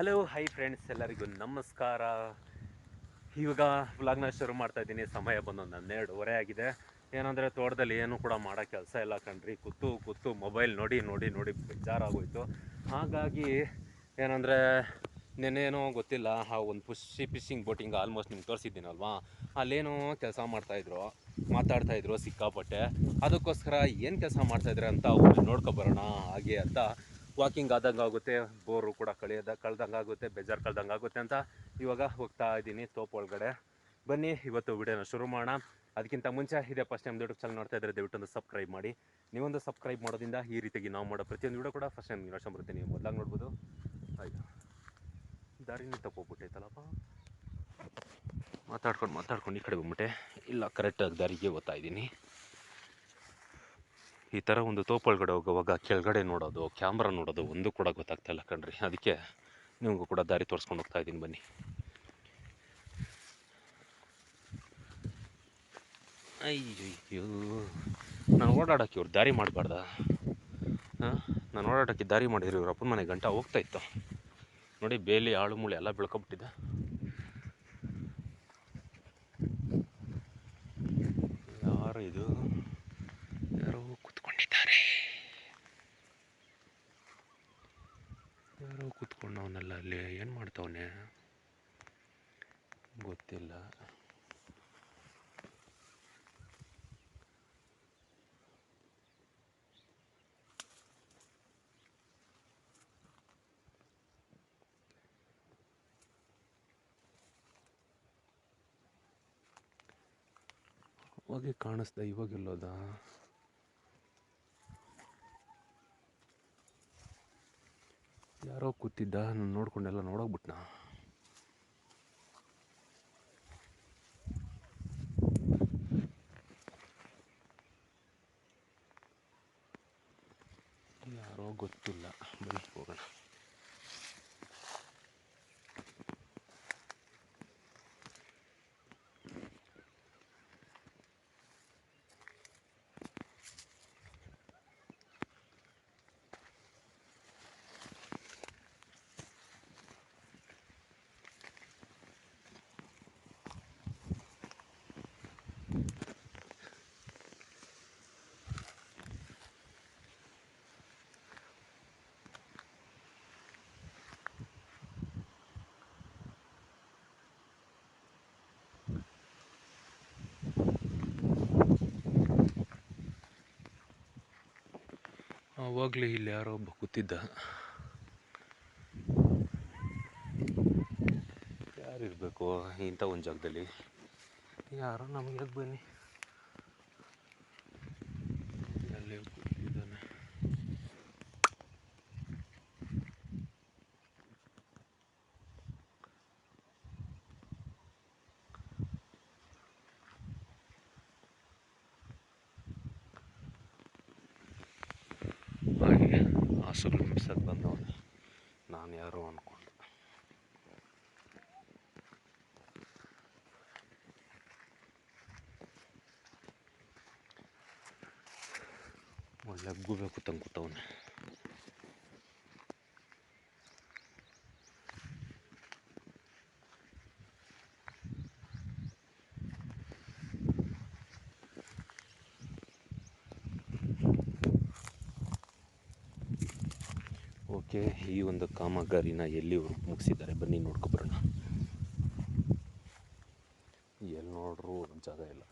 Hello hi friends ಎಲ್ಲರಿಗೂ ನಮಸ್ಕಾರ. ಇವಾಗ ವ್ಲಾಗ್ನ ಶುರು ಮಾಡ್ತಾ ಇದ್ದೀನಿ. ಸಮಯ ಬಂದು ಹನ್ನೆರಡುವರೆ ಆಗಿದೆ. ಏನಂದರೆ ತೋಟದಲ್ಲಿ ಏನು ಕೂಡ ಮಾಡೋ ಕೆಲಸ ಇಲ್ಲ ಕಣ್ರಿ. ಕೂತು ಕೂತು ಮೊಬೈಲ್ ನೋಡಿ ನೋಡಿ ನೋಡಿ ಬೇಜಾರಾಗೋಯ್ತು. ಹಾಗಾಗಿ ಏನಂದರೆ ನೆನ್ನೇನೋ ಗೊತ್ತಿಲ್ಲ, ಆ ಒಂದು ಪುಷಿ ಫಿಶಿಂಗ್ ಬೋಟಿಂಗ್ ಆಲ್ಮೋಸ್ಟ್ ನಿಮ್ಗೆ ತೋರಿಸಿದ್ದೀನಲ್ವಾ? ಅಲ್ಲೇನೋ ಕೆಲಸ ಮಾಡ್ತಾಯಿದ್ರು ಮಾತಾಡ್ತಾಯಿದ್ರು ಸಿಕ್ಕಾಪಟ್ಟೆ. ಅದಕ್ಕೋಸ್ಕರ ಏನು ಕೆಲಸ ಮಾಡ್ತಾಯಿದ್ರೆ ಅಂತ ಅವ್ರು ನೋಡ್ಕೊಬರೋಣ ಹಾಗೆ ಅಂತ ವಾಕಿಂಗ್ ಆದಂಗೆ ಆಗುತ್ತೆ ಬೋರು ಕೂಡ ಕಳೆಯದ, ಕಳ್ದಂಗೆ ಆಗುತ್ತೆ, ಬೇಜಾರು ಕಳ್ದಂಗೆ ಆಗುತ್ತೆ ಅಂತ ಇವಾಗ ಹೋಗ್ತಾ ಇದ್ದೀನಿ ತೋಪ್ ಒಳಗಡೆ. ಬನ್ನಿ, ಇವತ್ತು ವಿಡಿಯೋನ ಶುರು ಮಾಡೋಣ. ಅದಕ್ಕಿಂತ ಮುಂಚೆ ಇದೇ ಫಸ್ಟ್ ಟೈಮ್ ಯೂಟ್ಯೂಬ್ ಚಾನಲ್ ನೋಡ್ತಾ ಇದ್ದರೆ ದಯವಿಟ್ಟು ಒಂದು ಸಬ್ಸ್ಕ್ರೈಬ್ ಮಾಡಿ. ನೀವೊಂದು ಸಬ್ಸ್ಕ್ರೈಬ್ ಮಾಡೋದ್ರಿಂದ ಈ ರೀತಿಯಾಗಿ ನಾವು ಮಾಡೋ ಪ್ರತಿಯೊಂದು ವಿಡಿಯೋ ಕೂಡ ಫಸ್ಟ್ ಟೈಮ್ ನೋಡ್ಕೊಂಡು ಬರುತ್ತೆ ನೀವು ಮೊದಲಾಗಿ ನೋಡ್ಬೋದು. ಆಯ್ತು. ದಾರಿನೇ ತಗೋಬಿಟ್ಟೈತಲ್ಲಪ್ಪ ಮಾತಾಡ್ಕೊಂಡು ಮಾತಾಡ್ಕೊಂಡು ಈ ಕಡೆ ಬಂದ್ಬಿಟ್ಟೆ. ಇಲ್ಲ ಕರೆಕ್ಟಾಗಿ ದಾರಿಗೆ ಓದ್ತಾ ಇದ್ದೀನಿ. ಈ ಥರ ಒಂದು ತೋಪೊಳಗಡೆ ಹೋಗುವಾಗ ಕೆಳಗಡೆ ನೋಡೋದು ಕ್ಯಾಮ್ರಾ ನೋಡೋದು ಒಂದು ಕೂಡ ಗೊತ್ತಾಗ್ತಾ ಇಲ್ಲ ಕಣ್ರಿ. ಅದಕ್ಕೆ ನಿಮಗೂ ಕೂಡ ದಾರಿ ತೋರಿಸ್ಕೊಂಡು ಹೋಗ್ತಾ ಇದ್ದೀನಿ ಬನ್ನಿ. ಅಯ್ಯಯ್ಯೋ, ನಾನು ಓಡಾಡೋಕೆ ಇವ್ರು ದಾರಿ ಮಾಡಬಾರ್ದ? ಹಾಂ, ನಾನು ಓಡಾಡೋಕ್ಕೆ ದಾರಿ ಮಾಡಿದ್ರು ಇವ್ರ ಅಪ್ಪನ ಮನೆ ಗಂಟ ಹೋಗ್ತಾ ಇತ್ತು. ನೋಡಿ, ಬೇಲಿ, ಆಳು, ಮೂಳೆ ಎಲ್ಲ ಬೆಳ್ಕೊಬಿಟ್ಟಿದೆ ಯಾರು ಇದು ಯಾರೋ ಕೂತ್ಕೊಂಡಿದ್ದಾರೆ ಯಾರೋ ಕೂತ್ಕೊಂಡವನಲ್ಲ ಅಲ್ಲಿ ಏನು ಮಾಡ್ತಾವನೆ? ಗೊತ್ತಿಲ್ಲ. ಅವಾಗೆ ಕಾಣಿಸ್ದ ಇವಾಗೆಲ್ಲೋದ ಯಾರೋ ಕೂತಿದ್ದ ನಾನು ನೋಡ್ಕೊಂಡೆಲ್ಲ ನೋಡೋಗ್ಬಿಟ್ನಾ ಯಾರೋ ಗೊತ್ತಿಲ್ಲ ಬನ್ನಿ ಹೋಗೋಣ ಆವಾಗಲೇ ಇಲ್ಲಿ ಯಾರೋ ಒಬ್ಬ ಕೂತಿದ್ದ. ಯಾರಿರಬೇಕು ಇಂಥ ಒಂದು ಜಾಗದಲ್ಲಿ? ಯಾರೋ ನಮಗೆ ಬನ್ನಿ? صبح مسد بندون نعم يا رون قل ولا جوبا كتن ಓಕೆ, ಈ ಒಂದು ಕಾಮಗಾರಿನ ಎಲ್ಲಿ ಮುಗಿಸಿದ್ದಾರೆ? ಬನ್ನಿ ನೋಡ್ಕೊಬರೋಣ ಎಲ್ಲಿ ನೋಡ್ರು ಜಾಗ ಇಲ್ಲ.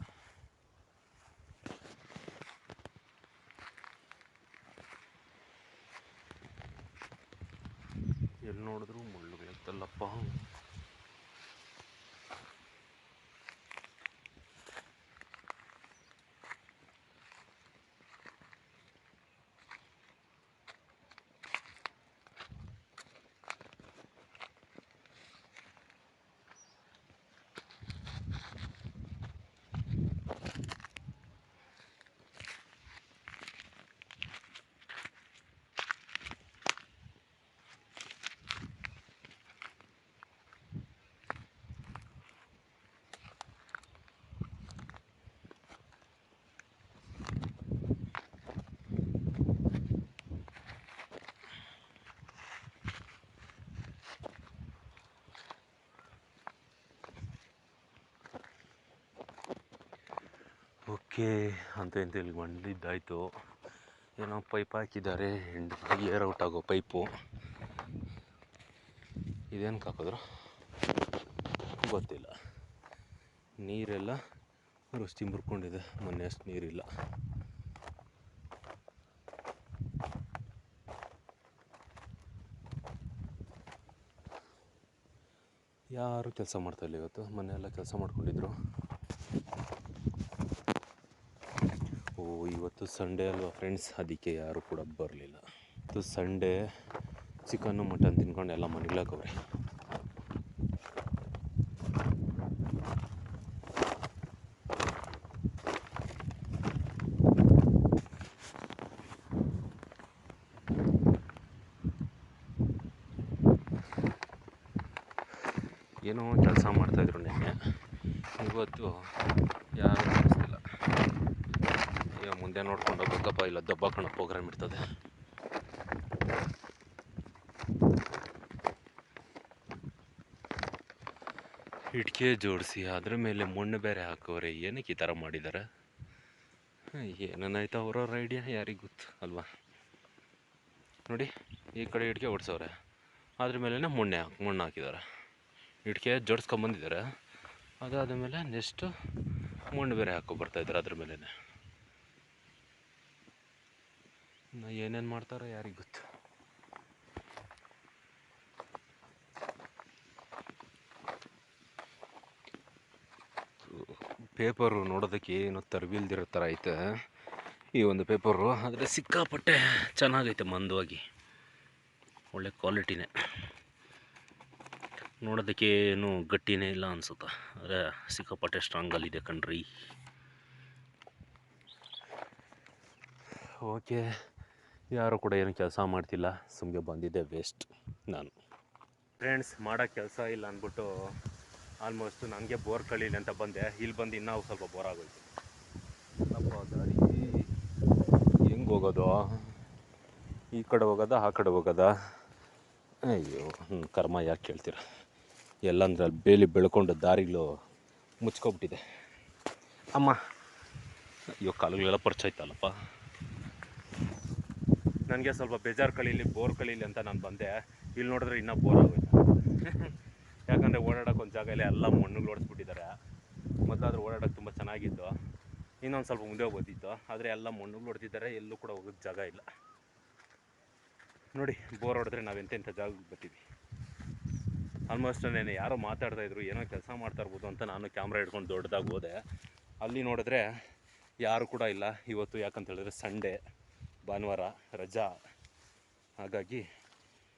ಎಲ್ಲಿ ನೋಡಿದ್ರು ಮುಳ್ಳುಗಳಿತ್ತಲ್ಲಪ್ಪ ಓಕೆ ಅಂತ ಅಂತ ಇಲ್ಲಿ ಬಂದಿದ್ದಾಯಿತು. ಏನೋ ಪೈಪ್ ಹಾಕಿದ್ದಾರೆ. ಎಂಡ್ ಏರ್ ಔಟ್ ಆಗೋ ಪೈಪು ಇದೇನು ಹಾಕಿದ್ರು? ಗೊತ್ತಿಲ್ಲ. ನೀರೆಲ್ಲ ರುಚಿ ಮುರ್ಕೊಂಡಿದೆ. ಮೊನ್ನೆ ಅಷ್ಟು ನೀರಿಲ್ಲ. ಯಾರು ಕೆಲಸ ಮಾಡ್ತಾಯಿಲ್ಲ ಇವತ್ತು? ಮೊನ್ನೆ ಎಲ್ಲ ಕೆಲಸ ಮಾಡ್ಕೊಂಡಿದ್ರು. ಇವತ್ತು ಸಂಡೇ ಅಲ್ವಾ ಫ್ರೆಂಡ್ಸ್? ಅದಕ್ಕೆ ಯಾರು ಕೂಡ ಬರಲಿಲ್ಲ. ಇವತ್ತು ಸಂಡೇ ಚಿಕನ್ನು, ಮಟನ್ ತಿನ್ಕೊಂಡು ಎಲ್ಲ ಮನೆಗ್ಲಾಕವ್ರೆ ಏನೋ ಕೆಲಸ ಮಾಡ್ತಾಯಿದ್ರು ನಿನ್ನೆ. ಇವತ್ತು ಯಾರು ಮುಂದೆ ನೋಡ್ಕೊಂಡು ಹೋಗ್ಬೇಕಪ್ಪ. ಇಲ್ಲ, ದಬ್ಬ ಕಣ, ಪ್ರೋಗ್ರಾಮ್ ಇರ್ತದೆ. ಇಟ್ಕೆ ಜೋಡಿಸಿ, ಅದ್ರ ಮೇಲೆ ಮಣ್ಣು ಬೇರೆ ಹಾಕೋರೆ, ಏನಕ್ಕೆ ಈ ಥರ ಮಾಡಿದ್ದಾರೆ ಏನೇನಾಯ್ತು ಅವ್ರವ್ರ ಐಡಿಯಾ ಯಾರಿಗೆ ಗೊತ್ತು, ಅಲ್ವಾ? ನೋಡಿ, ಈ ಕಡೆ ಇಟ್ಕೆ ಓಡಿಸೋರೆ ಅದ್ರ ಮೇಲೇ ಮಣ್ಣೆ ಹಾಕಿ, ಮಣ್ಣು ಹಾಕಿದ್ದಾರೆ ಇಟ್ಕೆ ಜೋಡಿಸ್ಕೊಂಬಂದಿದ್ದಾರೆ ಅದಾದ ಮೇಲೆ ನೆಕ್ಸ್ಟು ಮಣ್ಣು ಬೇರೆ ಹಾಕೋ ಬರ್ತಾಯಿದ್ದಾರೆ ಅದ್ರ ಮೇಲೇ ಏನೇನು ಮಾಡ್ತಾರೋ ಯಾರಿಗೆ ಗೊತ್ತು. ಪೇಪರು ನೋಡೋದಕ್ಕೆ ಏನು ತರಬಿಲ್ದಿರೋ ಥರ ಐತೆ. ಈ ಒಂದು ಪೇಪರು ಆದರೆ ಸಿಕ್ಕಾಪಟ್ಟೆ ಚೆನ್ನಾಗೈತೆ ಮಂದವಾಗಿ. ಒಳ್ಳೆ ಕ್ವಾಲಿಟಿನೇ. ನೋಡೋದಕ್ಕೆ ಏನು ಗಟ್ಟಿನೇ ಇಲ್ಲ ಅನ್ಸುತ್ತೆ. ಆದರೆ ಸಿಕ್ಕಾಪಟ್ಟೆ ಸ್ಟ್ರಾಂಗಲ್ಲಿದೆ ಕಣ್ರಿ. ಓಕೆ. ಯಾರು ಕೂಡ ಏನು ಕೆಲಸ ಮಾಡ್ತಿಲ್ಲ ಸುಮ್ಮನೆ ಬಂದಿದ್ದೆ ವೇಸ್ಟ್ ನಾನು. ಫ್ರೆಂಡ್ಸ್ ಮಾಡೋ ಕೆಲಸ ಇಲ್ಲ ಅಂದ್ಬಿಟ್ಟು ಆಲ್ಮೋಸ್ಟ್ ನನಗೆ ಬೋರ್ ಕಳೀಲಿ ಅಂತ ಬಂದೆ. ಇಲ್ಲಿ ಬಂದು ಇನ್ನೂ ಸ್ವಲ್ಪ ಬೋರ್ ಆಗೋಯ್ತು. ಅಪ್ಪ ದಾರಿ. ಹೆಂಗೆ ಹೋಗೋದು? ಈ ಕಡೆ ಹೋಗೋದ ಆ ಕಡೆ ಹೋಗೋದ? ಅಯ್ಯೋ ಕರ್ಮ ಯಾಕೆ ಕೇಳ್ತೀರ? ಎಲ್ಲಂದ್ರೆ ಅಲ್ಲಿ ಬೇಲಿ ಬೆಳ್ಕೊಂಡು ದಾರಿಗಳು ಮುಚ್ಕೊಬಿಟ್ಟಿದೆ. ಅಮ್ಮ ಅಯ್ಯೋ ಕಾಲುಗಳೆಲ್ಲ ಪರಿಚಯ ಆಯ್ತಲ್ಲಪ್ಪ. ನನಗೆ ಸ್ವಲ್ಪ ಬೇಜಾರು ಕಳೀಲಿ ಬೋರ್ ಕಳೀಲಿ ಅಂತ ನಾನು ಬಂದೆ. ಇಲ್ಲಿ ನೋಡಿದ್ರೆ ಇನ್ನೂ ಬೋರ್ ಆಗೋಯ್ತು. ಯಾಕಂದರೆ ಓಡಾಡೋಕೆ ಒಂದು ಜಾಗ ಇಲ್ಲ ಎಲ್ಲ ಮಣ್ಣುಗಳು ಓಡಿಸ್ಬಿಟ್ಟಿದ್ದಾರೆ ಮೊದಲಾದ್ರೂ ಓಡಾಡೋಕೆ ತುಂಬ ಚೆನ್ನಾಗಿತ್ತು. ಇನ್ನೊಂದು ಸ್ವಲ್ಪ ಮುಂದೆ ಹೋಗ್ಬೋದಿತ್ತು. ಆದರೆ ಎಲ್ಲ ಮಣ್ಣುಗಳು ಹೊಡೆದಿದ್ದಾರೆ ಎಲ್ಲೂ ಕೂಡ ಹೋಗೋಕ್ಕೆ ಜಾಗ ಇಲ್ಲ. ನೋಡಿ ಬೋರ್ ಹೊಡೆದ್ರೆ ನಾವು ಎಂತೆಂಥ ಜಾಗಕ್ಕೆ ಬರ್ತೀವಿ. ಆಲ್ಮೋಸ್ಟ್ ನಾನು ಯಾರೋ ಮಾತಾಡ್ತಾ ಇದ್ರು, ಏನೋ ಕೆಲಸ ಮಾಡ್ತಾ ಇರ್ಬೋದು ಅಂತ ನಾನು ಕ್ಯಾಮ್ರಾ ಹಿಡ್ಕೊಂಡು ದೊಡ್ಡದಾಗಿ ಹೋದೆ. ಅಲ್ಲಿ ನೋಡಿದ್ರೆ ಯಾರು ಕೂಡ ಇಲ್ಲ. ಇವತ್ತು ಯಾಕಂತ ಹೇಳಿದ್ರೆ ಸಂಡೇ ಭಾನುವಾರ, ರಜಾ. ಹಾಗಾಗಿ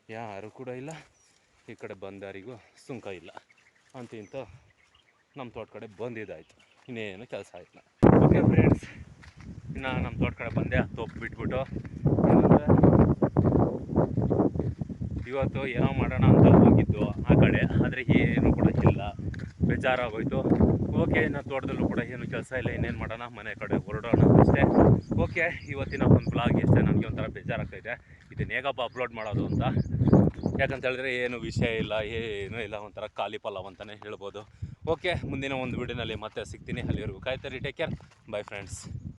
ಯಾರು ಕೂಡ ಇಲ್ಲ. ಈ ಕಡೆ ಬಂದಾರಿಗೂ ಸುಂಕ ಇಲ್ಲ. ಅಂತ ಇಂತ ನಮ್ಮ ತೋಟ ಕಡೆ ಬಂದಿದ್ದಾಯಿತು ಇನ್ನೇನು ಕೆಲಸ ಆಯಿತು ಓಕೆ ಫ್ರೆಂಡ್ಸ್ ಇನ್ನು ನಮ್ಮ ತೋಟ ಕಡೆ ಬಂದೆ. ತೋಪ್ ಬಿಟ್ಬಿಟ್ಟು ಏನಂದ್ರೆ ಇವತ್ತು ಏನೋ ಮಾಡೋಣ ಅಂತ ಹೋಗಿದ್ದು ಆ ಕಡೆ, ಆದರೆ ಏನು ಕೂಡ ಇಲ್ಲ. ಬೇಜಾರಾಗೋಯ್ತು. ಓಕೆ ಇನ್ನು ತೋಟದಲ್ಲೂ ಕೂಡ ಏನು ಕೆಲಸ ಇಲ್ಲ, ಇನ್ನೇನು ಮಾಡೋಣ, ಮನೆ ಕಡೆ ಹೊರಡೋಣ ಅಷ್ಟೇ. ಓಕೆ ಇವತ್ತಿನ ಒಂದು ಬ್ಲಾಗ್ ಇಷ್ಟೇ, ನನಗೆ ಒಂಥರ ಬೇಜಾರಾಗ್ತೈತೆ. ಇದನ್ನು ಹೇಗಪ್ಪ ಅಪ್ಲೋಡ್ ಮಾಡೋದು ಅಂತ. ಯಾಕಂತ ಹೇಳಿದ್ರೆ ಏನು ವಿಷಯ ಇಲ್ಲ, ಏನೂ ಇಲ್ಲ, ಒಂಥರ ಖಾಲಿ ಪಲಾವ್ ಅಂತಲೇ ಹೇಳ್ಬೋದು. ಓಕೆ ಮುಂದಿನ ಒಂದು ವಿಡಿಯೋನಲ್ಲಿ ಮತ್ತೆ ಸಿಗ್ತೀನಿ. ಅಲ್ಲಿವರೆಗೂ ಕಾಯ್ತಾರೆ ಟೇಕ್ ಕೇರ್ ಬೈ ಫ್ರೆಂಡ್ಸ್